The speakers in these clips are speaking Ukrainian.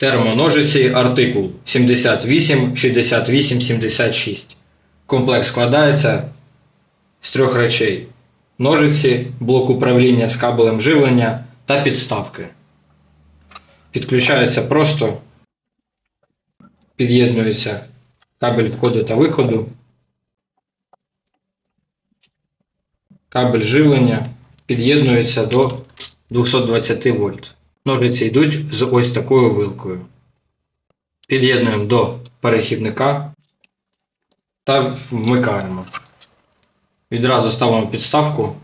Термоножиці артикул 78 68 76. Комплекс складається з трьох речей: ножиці, блок управління з кабелем живлення та підставки. Підключається просто, під'єднується кабель входу та виходу, кабель живлення під'єднується до 220 вольт. Ножиці йдуть з ось такою вилкою. Під'єднуємо до перехідника та вмикаємо. Відразу ставимо підставку,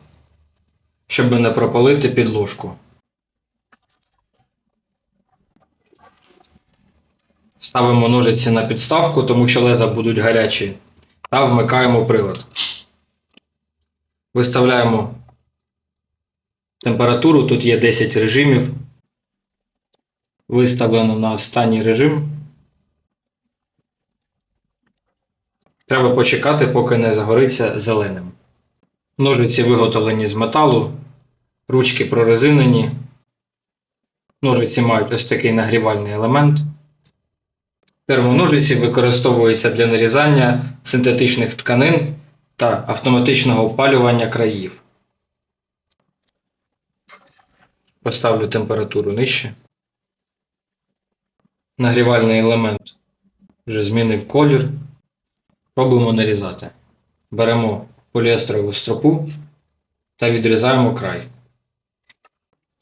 щоб не пропалити підложку. Ставимо ножиці на підставку, тому що леза будуть гарячі, та вмикаємо прилад. Виставляємо температуру, тут є 10 режимів. Виставлено на останній режим. Треба почекати, поки не загориться зеленим. Ножиці виготовлені з металу, ручки прорезинені. Ножиці мають ось такий нагрівальний елемент. Термоножиці використовуються для нарізання синтетичних тканин та автоматичного впалювання країв. Поставлю температуру нижче. Нагрівальний елемент вже змінив колір. Пробуємо нарізати. Беремо поліестерову стропу та відрізаємо край.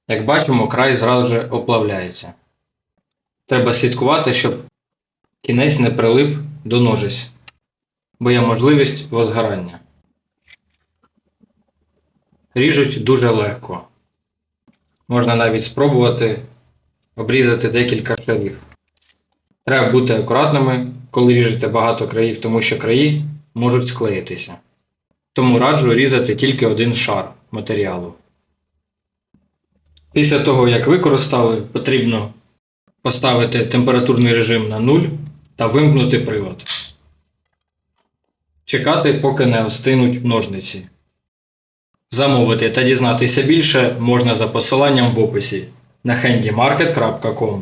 Як бачимо, край зразу же оплавляється. Треба слідкувати, щоб кінець не прилип до ножиць, бо є можливість возгорання. Ріжуть дуже легко. Можна навіть спробувати обрізати декілька шарів. Треба бути акуратними, коли ріжете багато країв, тому що краї можуть склеїтися. Тому раджу різати тільки один шар матеріалу. Після того, як використали, потрібно поставити температурний режим на 0 та вимкнути прилад. Чекати, поки не остинуть ножниці. Замовити та дізнатися більше можна за посиланням в описі на handymarket.com.